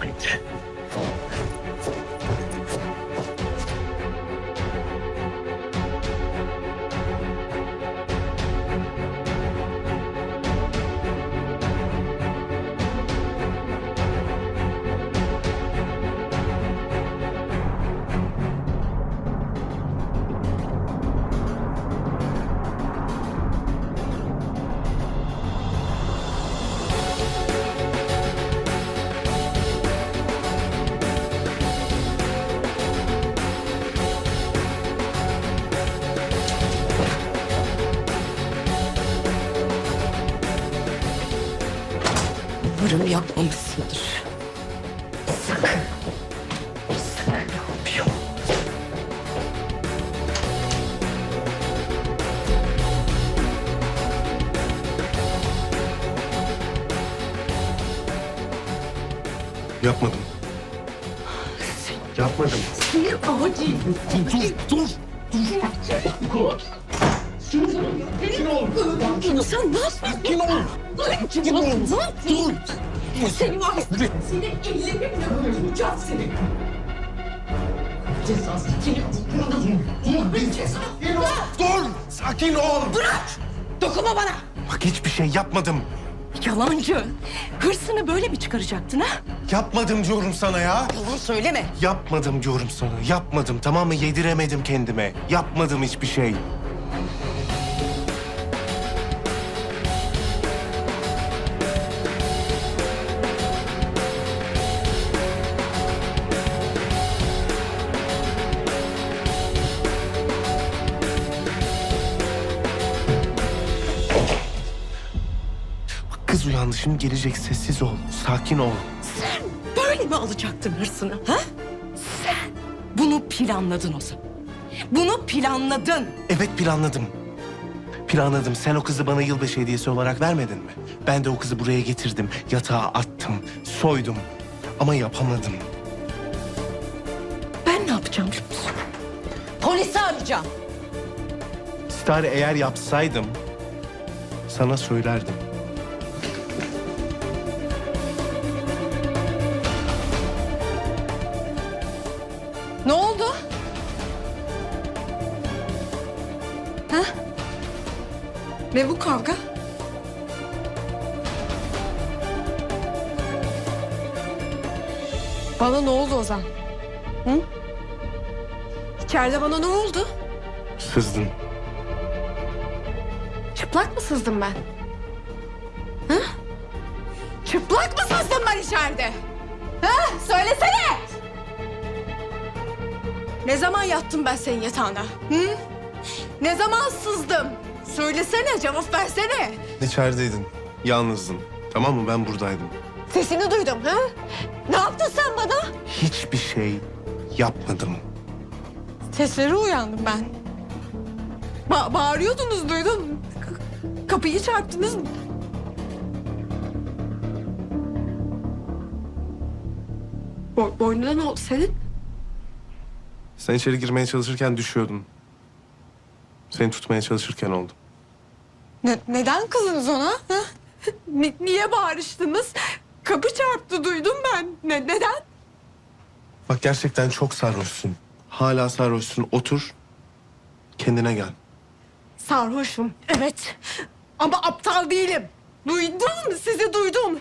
Wait. Umarım yapmamışsındır. Sakın. Sakın yapmıyor. Yapmadım. Yapmadım. Sinir acil. Dur, dur. Sen ne yapıyorsun? Sakin ol. Sakin ol. Dur. Seni var. Seni ellerimle öldüreceğim seni. Cezası seni bir sakin ol. Dur, sakin ol. Bırak. Dokunma bana. Bak hiçbir şey yapmadım. Yalancı. Hırsını böyle mi çıkaracaktın ha? Yapmadım diyorum sana ya. Yalan söyleme. Yapmadım diyorum sana. Yapmadım tamam mı? Yediremedim kendime. Yapmadım hiçbir şey. Şimdi gelecek sessiz ol. Sakin ol. Sen böyle mi alacaktın hırsını ha? Sen bunu planladın o zaman. Bunu planladın. Evet planladım. Planladım. Sen o kızı bana yılbaşı hediyesi olarak vermedin mi? Ben de o kızı buraya getirdim. Yatağa attım. Soydum. Ama yapamadım. Ben ne yapacağım biliyor musun? Polisi arayacağım. Star eğer yapsaydım sana söylerdim. Ne bu kavga? Bana ne oldu Ozan? Hı? İçeride bana ne oldu? Sızdın. Çıplak mı sızdım ben? Ha? Çıplak mı sızdım ben içeride? Ha? Söylesene! Ne zaman yattım ben senin yatağına? Hı? Ne zaman sızdım? Söylesene, cevap versene. İçerideydin. Yalnızdın. Tamam mı? Ben buradaydım. Sesini duydum ha? Ne yaptın sen bana? Hiçbir şey yapmadım. Sesleri uyandım ben. Ba- bağırıyordunuz duydum. K- kapıyı çarptınız mı? Bo- boynuna ne oldu senin? Sen içeri girmeye çalışırken düşüyordun. Seni tutmaya çalışırken oldu. Ne- neden kızdınız ona? Ha? Ni- niye bağırıştınız? Kapı çarptı duydum ben. Ne- neden? Bak gerçekten çok sarhoşsun. Hala sarhoşsun. Otur. Kendine gel. Sarhoşum. Evet. Ama aptal değilim. Duydum, sizi duydum.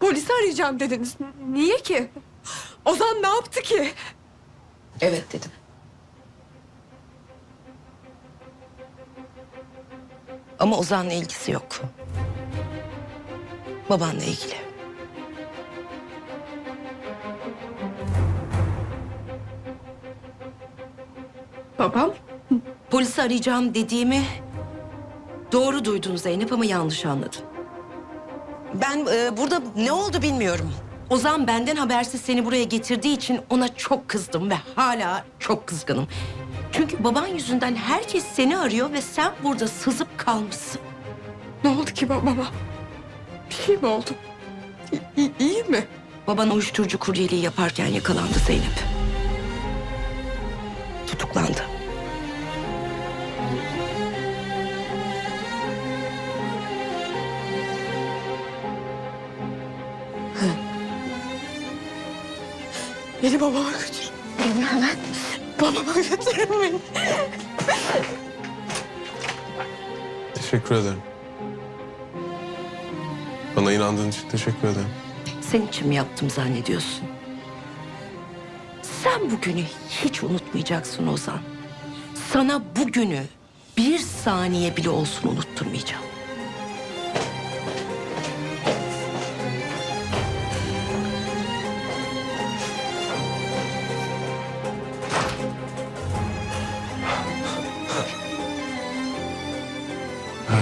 Polisi arayacağım dediniz. Niye ki? Ozan ne yaptı ki? Evet dedim. Ama Ozan'la ilgisi yok. Babanla ilgili. Babam? Polisi arayacağım dediğimi doğru duydun Zeynep ama yanlış anladın. Ben e, burada ne oldu bilmiyorum. Ozan benden habersiz seni buraya getirdiği için ona çok kızdım ve hala çok kızgınım. Çünkü baban yüzünden herkes seni arıyor ve sen burada sızıp kalmışsın. Ne oldu ki babama? Bir şey mi oldu? İ- iyi mi? Baban uyuşturucu kuryeliği yaparken yakalandı Zeynep. Tutuklandı. Beni babama götür. Beni hemen babama götürün beni. Teşekkür ederim. Bana inandığın için teşekkür ederim. Senin için mi yaptım zannediyorsun? Sen bugünü hiç unutmayacaksın Ozan. Sana bugünü bir saniye bile olsun unutturmayacağım.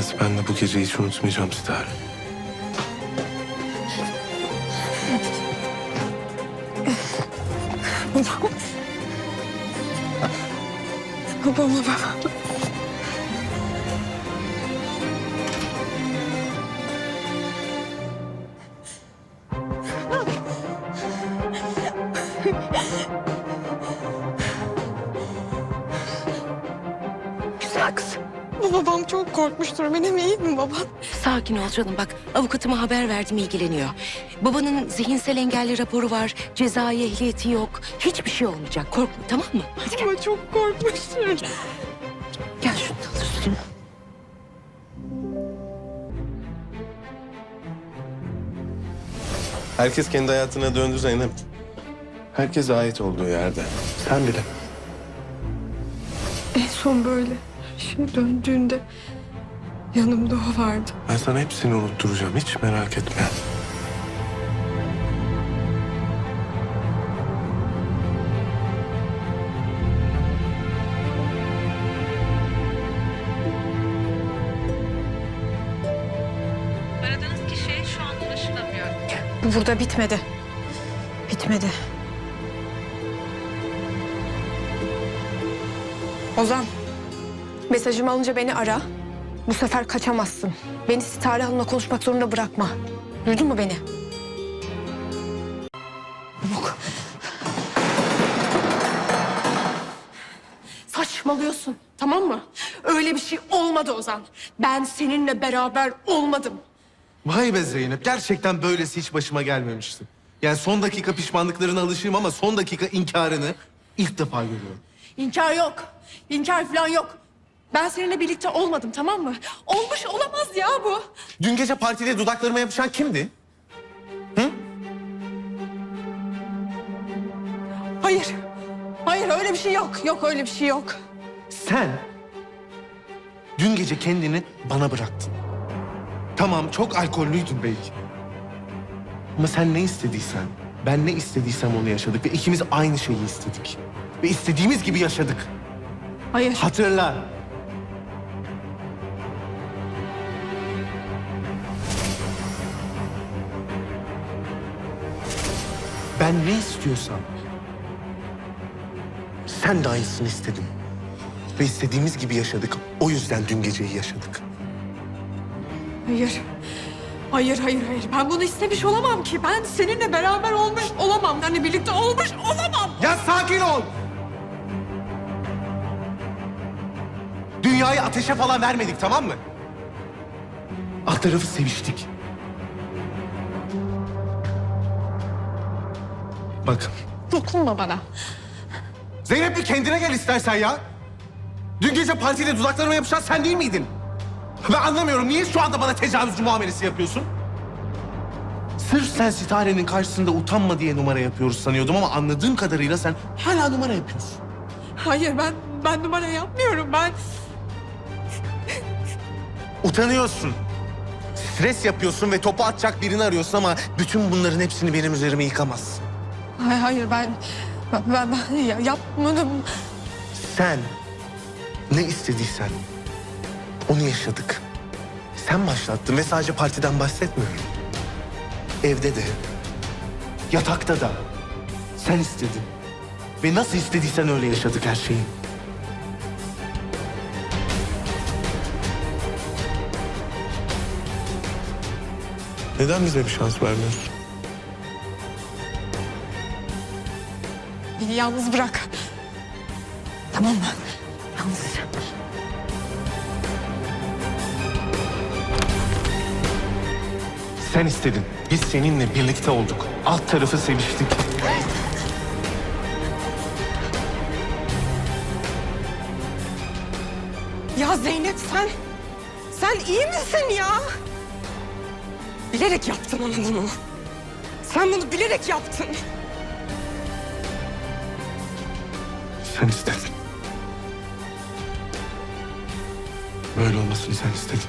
Evet ben de bu geceyi hiç unutmayacağım Sitare. Babama baba. Güzel Sakin ol canım bak avukatıma haber verdim ilgileniyor. Babanın zihinsel engelli raporu var, cezai ehliyeti yok. Hiçbir şey olmayacak korkma tamam mı? Hadi gel, Ama çok korkmuştur. gel şunu da al üstüne. Herkes kendi hayatına döndü Zeynep. Herkes ait olduğu yerde. Sen bile. En son böyle şey döndüğünde yanımda o vardı. Ben sana hepsini unutturacağım. Hiç merak etme. Aradığınız kişiye şu an ulaşılamıyor. Bu burada bitmedi. Bitmedi. Ozan, mesajımı alınca beni ara. Bu sefer kaçamazsın. Beni Sitare Hanım'la konuşmak zorunda bırakma. Duydun mu beni? Çabuk. Saçmalıyorsun, tamam mı? Öyle bir şey olmadı Ozan. Ben seninle beraber olmadım. Vay be Zeynep. Gerçekten böylesi hiç başıma gelmemişti. Yani son dakika pişmanlıklarına alışığım ama son dakika inkarını ilk defa görüyorum. İnkar yok. İnkar falan yok. Ben seninle birlikte olmadım tamam mı? Olmuş olamaz ya bu. Dün gece partide dudaklarıma yapışan kimdi? Hayır. Hayır öyle bir şey yok. Yok öyle bir şey yok. Sen dün gece kendini bana bıraktın. Tamam çok alkollüydün belki. Ama sen ne istediysen, ben ne istediysem onu yaşadık ve ikimiz aynı şeyi istedik. Ve istediğimiz gibi yaşadık. Hayır. Hatırla. Ben ne istiyorsam sen de aynısını istedin. Ve istediğimiz gibi yaşadık. O yüzden dün geceyi yaşadık. Hayır. Hayır hayır hayır. Ben bunu istemiş olamam ki. Ben seninle beraber olmuş olamam. Yani birlikte olmuş olamam. Ya sakin ol. Dünyayı ateşe falan vermedik tamam mı? Alt tarafı seviştik. Bak Dokunma bana. Zeynep bir kendine gel istersen ya. Dün gece partide dudaklarıma yapışan sen değil miydin? Ben anlamıyorum niye şu anda bana tecavüzcü muamelesi yapıyorsun? Sırf sen Sitare'nin karşısında utanma diye numara yapıyoruz sanıyordum ama anladığım kadarıyla sen hala numara yapıyorsun. Hayır ben ben numara yapmıyorum. Ben Utanıyorsun. Stres yapıyorsun ve topu atacak birini arıyorsun ama bütün bunların hepsini benim üzerime yıkamazsın. Hayır, hayır ben ben, ben, ben ya- yapmadım. Sen ne istediysen onu yaşadık. Sen başlattın ve sadece partiden bahsetmiyorum. Evde de, yatakta da sen istedin. Ve nasıl istediysen öyle yaşadık her şeyi. Neden bize bir şans vermiyorsun? beni yalnız bırak. Tamam mı? Yalnız. Sen istedin. Biz seninle birlikte olduk. Alt tarafı seviştik. Ya Zeynep sen... Sen iyi misin ya? Bilerek yaptın onu bunu. Sen bunu bilerek yaptın. Sen istedin. Böyle olmasını sen istedin.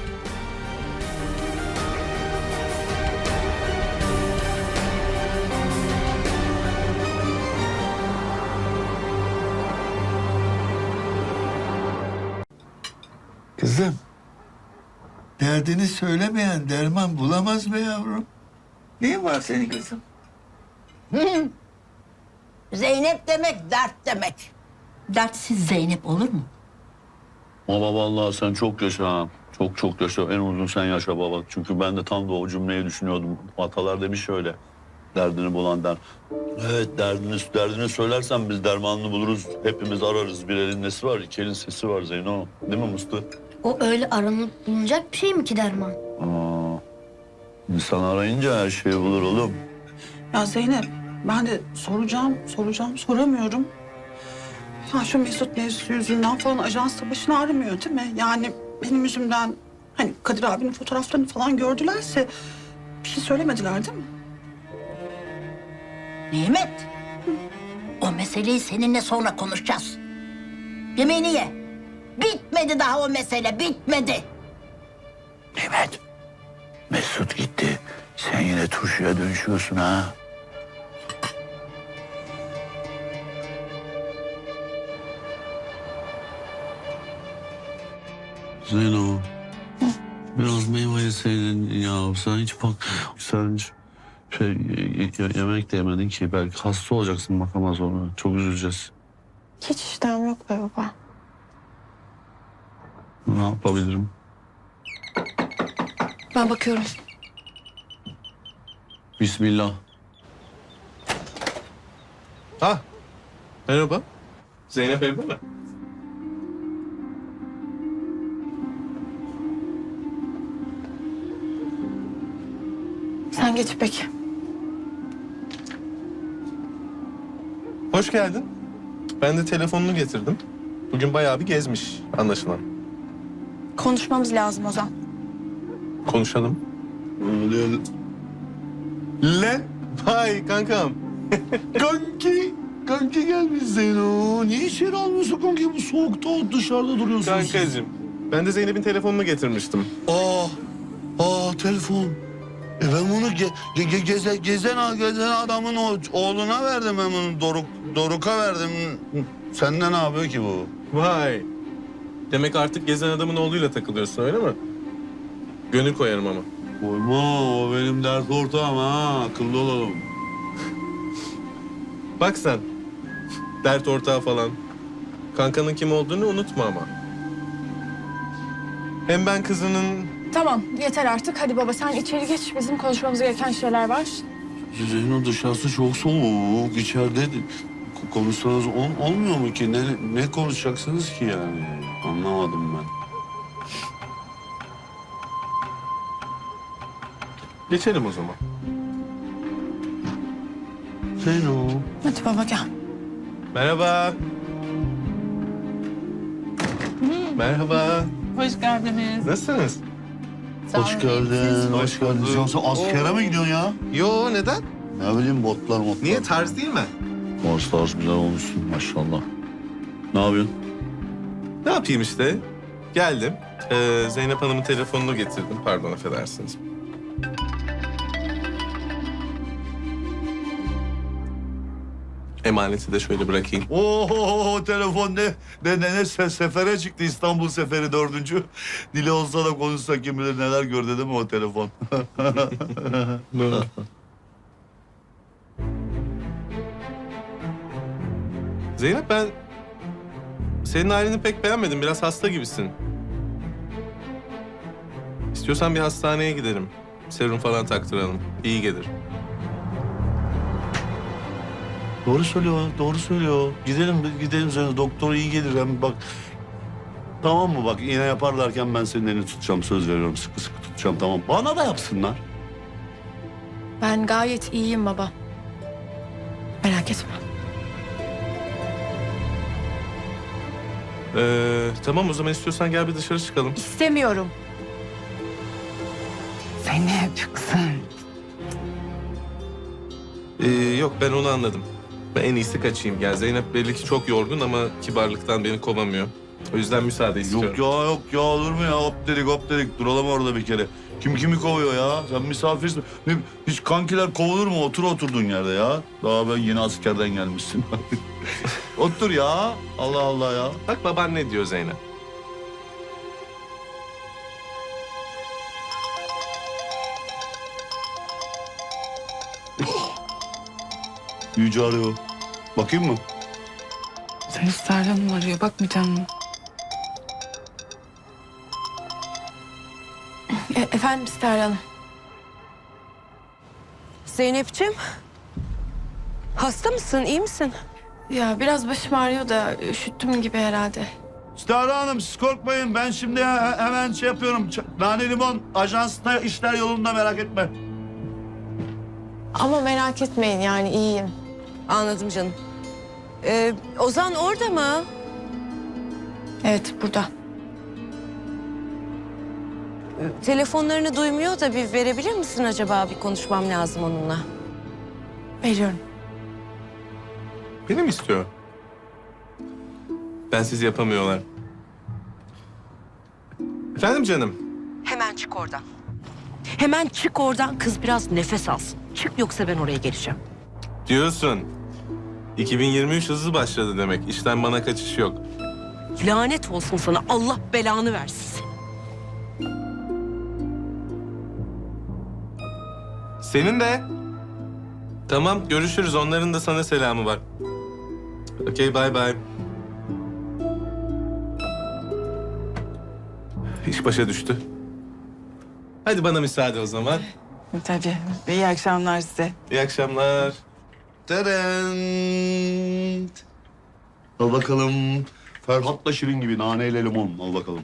Kızım. Derdini söylemeyen derman bulamaz be yavrum. Neyin var senin kızım? Zeynep demek dert demek. Dertsiz Zeynep olur mu? Baba vallahi sen çok yaşa ha. Çok çok yaşa. En uzun sen yaşa baba. Çünkü ben de tam da o cümleyi düşünüyordum. Atalar demiş şöyle. Derdini bulan der. Evet derdini, derdini söylersen biz dermanını buluruz. Hepimiz ararız. Bir elin nesi var, iki elin sesi var Zeyno. Değil mi Mustu? O öyle aranıp bulunacak bir şey mi ki derman? Aa, insan arayınca her şeyi bulur oğlum. Ya Zeynep ben de soracağım, soracağım, soramıyorum. Ya şu Mesut mevzusu yüzünden falan ajans da başını ağrımıyor değil mi? Yani benim yüzümden hani Kadir abinin fotoğraflarını falan gördülerse bir şey söylemediler değil mi? Nimet. O meseleyi seninle sonra konuşacağız. Yemeğini ye. Bitmedi daha o mesele, bitmedi. Nimet, Mesut gitti. Sen yine turşuya dönüşüyorsun ha. Zeyno, biraz meyve yeseydin ya. Sen hiç bak, sen şey, ye- ye- yemek de yemedin ki. Belki hasta olacaksın bakama sonra. Çok üzüleceğiz. Hiç iştahım yok be baba. Ne yapabilirim? Ben bakıyorum. Bismillah. Ha. Merhaba. Zeynep evde mi? Sen geç peki. Hoş geldin. Ben de telefonunu getirdim. Bugün bayağı bir gezmiş anlaşılan. Konuşmamız lazım Ozan. Konuşalım. Lan. Vay kankam. Kanki, kanki gelmiş Zeyno. Niye içeri almıyorsun kanki? Bu soğukta dışarıda duruyorsun. Kankacığım. Ben de Zeynep'in telefonunu getirmiştim. Aa, aa telefon. E ben bunu ge, ge, ge- geze, gezen, gezen adamın o, oğluna verdim ben bunu. Doruk, Doruk'a verdim. Senden ne yapıyor ki bu? Vay. Demek artık gezen adamın oğluyla takılıyorsun öyle mi? Gönül koyarım ama. Koyma, o benim dert ortağım ha. Akıllı olalım. Bak sen. Dert ortağı falan. Kankanın kim olduğunu unutma ama. Hem ben kızının... Tamam yeter artık. Hadi baba sen içeri geç. Bizim konuşmamız gereken şeyler var. Zeyno dışarısı çok soğuk. İçeride ko- konuşsanız ol- olmuyor mu ki? Ne, ne konuşacaksınız ki yani? Anlamadım ben. Geçelim o zaman. Zeyno. Hadi baba gel. Merhaba. Merhaba. Hoş geldiniz. Nasılsınız? Hoş geldin. Hoş geldin. Sen, sen askere mi gidiyorsun ya? Yo neden? Ne bileyim botlar motlar. Niye tarz değil mi? Tarz tarz güzel olmuşsun maşallah. Ne yapıyorsun? Ne yapayım işte? Geldim. Ee, Zeynep Hanım'ın telefonunu getirdim. Pardon affedersiniz. Emaneti de şöyle bırakayım. Oo telefon ne ne ne, ne se- sefere çıktı İstanbul seferi dördüncü. Dili olsa da konuşsa kim bilir neler gördü değil mi o telefon? Zeynep ben senin halini pek beğenmedim. Biraz hasta gibisin. İstiyorsan bir hastaneye gidelim. Serum falan taktıralım. İyi gelir. Doğru söylüyor, doğru söylüyor. Gidelim, gidelim sana. Doktor iyi gelir. Hem bak Tamam mı bak iğne yaparlarken ben senin elini tutacağım söz veriyorum sıkı sıkı tutacağım tamam. Bana da yapsınlar. Ben gayet iyiyim baba. Merak etme. Ee, tamam o zaman istiyorsan gel bir dışarı çıkalım. İstemiyorum. Zeynep kızım. Ee, yok ben onu anladım. Ben en iyisi kaçayım. Gel Zeynep belli ki çok yorgun ama kibarlıktan beni kovamıyor. O yüzden müsaade istiyorum. Yok ya yok ya olur mu ya hop dedik hop dedik duralım orada bir kere. Kim kimi kovuyor ya? Sen misafirsin. Hiç kankiler kovulur mu? Otur oturduğun yerde ya. Daha ben yeni askerden gelmişsin. Otur ya. Allah Allah ya. Bak baban ne diyor Zeynep. Yüce arıyor. Bakayım mı? Sterli Hanım arıyor. Bakmayacaksın mı? E, efendim Sterli Hanım. Zeynep'ciğim. Hasta mısın? iyi misin? Ya biraz başım ağrıyor da üşüttüm gibi herhalde. Stara Hanım siz korkmayın. Ben şimdi he- hemen şey yapıyorum. Ç- Nane Limon ajansta işler yolunda merak etme. Ama merak etmeyin yani iyiyim. Anladım canım. Ee, Ozan orada mı? Evet burada. Telefonlarını duymuyor da bir verebilir misin acaba? Bir konuşmam lazım onunla. Veriyorum. Beni mi istiyor? Ben siz yapamıyorlar. Efendim canım? Hemen çık oradan. Hemen çık oradan. Kız biraz nefes alsın. Çık yoksa ben oraya geleceğim. Diyorsun. 2023 hızlı başladı demek. İşten bana kaçış yok. Lanet olsun sana. Allah belanı versin. Senin de. Tamam görüşürüz. Onların da sana selamı var. Okey bye bye. İş başa düştü. Hadi bana müsaade o zaman. Tabii. İyi akşamlar size. İyi akşamlar. Terent. Al bakalım. Ferhat'la Şirin gibi naneyle limon. Al bakalım.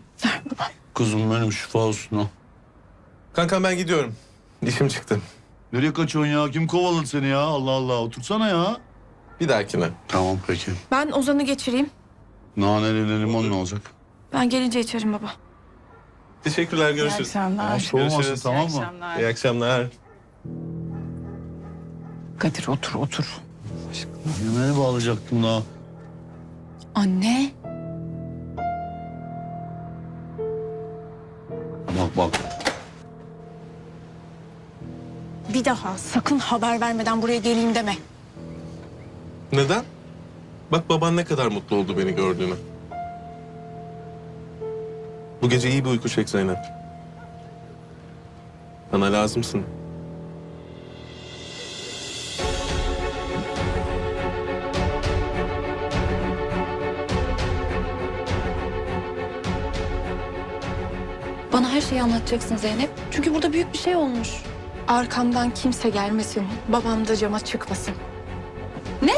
Kızım benim şifa olsun ha. Kankam ben gidiyorum. İşim çıktı. Nereye kaçıyorsun ya? Kim kovaladı seni ya? Allah Allah. Otursana ya. Bir dahakine. Tamam peki. Ben Ozan'ı geçireyim. Naneli limon ne olacak? Ben gelince içerim baba. Teşekkürler. Görüşürüz. akşamlar. Soğumasın tamam mı? İyi akşamlar. Kadir otur otur. Yemeğe bağlayacaktım daha. Anne. Bak bak. Bir daha sakın haber vermeden buraya geleyim deme. Neden? Bak baban ne kadar mutlu oldu beni gördüğüne. Bu gece iyi bir uyku çek Zeynep. Bana lazımsın. Şeyi anlatacaksın Zeynep. Çünkü burada büyük bir şey olmuş. Arkamdan kimse gelmesin. Babam da cama çıkmasın. Ne?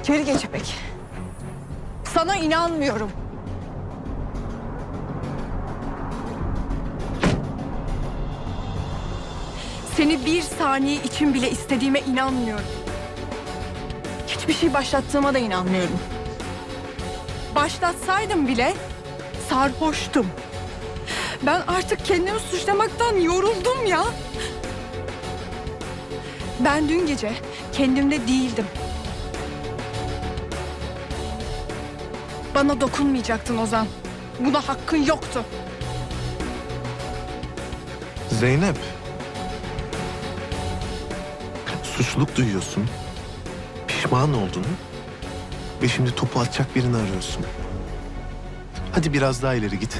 İçeri geç İpek. Sana inanmıyorum. Seni bir saniye için bile istediğime inanmıyorum. Hiçbir şey başlattığıma da inanmıyorum. Başlatsaydım bile sarhoştum. Ben artık kendimi suçlamaktan yoruldum ya. Ben dün gece kendimde değildim. Bana dokunmayacaktın Ozan. Buna hakkın yoktu. Zeynep. Suçluluk duyuyorsun. Pişman oldun. Ve şimdi topu atacak birini arıyorsun. Hadi biraz daha ileri git.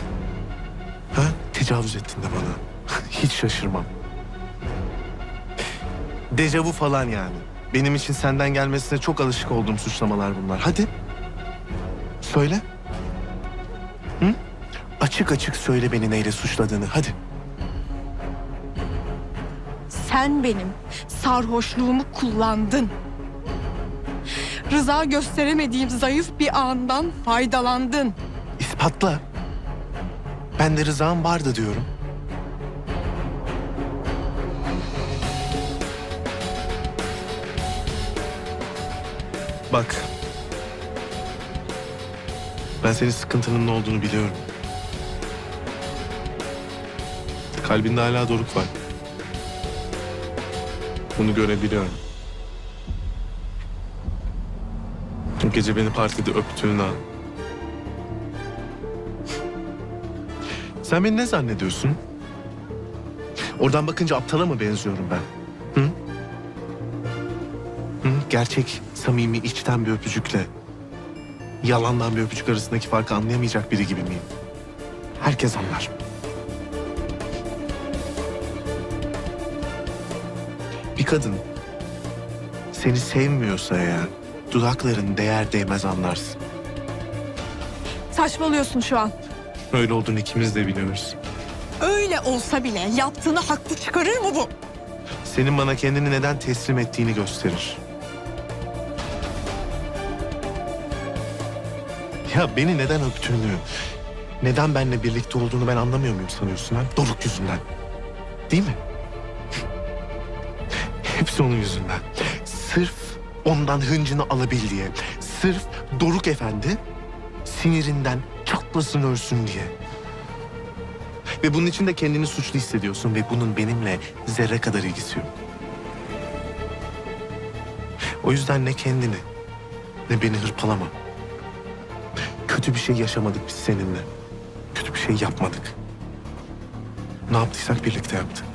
Tecavüz ettin de bana. Hiç şaşırmam. Dejavu falan yani. Benim için senden gelmesine çok alışık olduğum suçlamalar bunlar. Hadi. Söyle. Hı? Açık açık söyle beni neyle suçladığını. Hadi. Sen benim sarhoşluğumu kullandın. Rıza gösteremediğim zayıf bir andan faydalandın. İspatla. Ben de rızam vardı diyorum. Bak. Ben senin sıkıntının ne olduğunu biliyorum. Kalbinde hala doruk var. Bunu görebiliyorum. O gece beni partide öptüğün an. Sen beni ne zannediyorsun? Oradan bakınca aptala mı benziyorum ben? Hı? Hı? Gerçek, samimi, içten bir öpücükle yalandan bir öpücük arasındaki farkı anlayamayacak biri gibi miyim? Herkes anlar. Bir kadın seni sevmiyorsa eğer dudakların değer değmez anlarsın. Saçmalıyorsun şu an. Öyle olduğunu ikimiz de biliyoruz. Öyle olsa bile yaptığını haklı çıkarır mı bu? Senin bana kendini neden teslim ettiğini gösterir. Ya beni neden öptüğünü, neden benimle birlikte olduğunu ben anlamıyor muyum sanıyorsun ha? Doruk yüzünden. Değil mi? Hepsi onun yüzünden. Sırf ondan hıncını alabil diye. Sırf Doruk Efendi sinirinden çatlasın ölsün diye. Ve bunun için de kendini suçlu hissediyorsun ve bunun benimle zerre kadar ilgisi yok. O yüzden ne kendini ne beni hırpalama. Kötü bir şey yaşamadık biz seninle. Kötü bir şey yapmadık. Ne yaptıysak birlikte yaptık.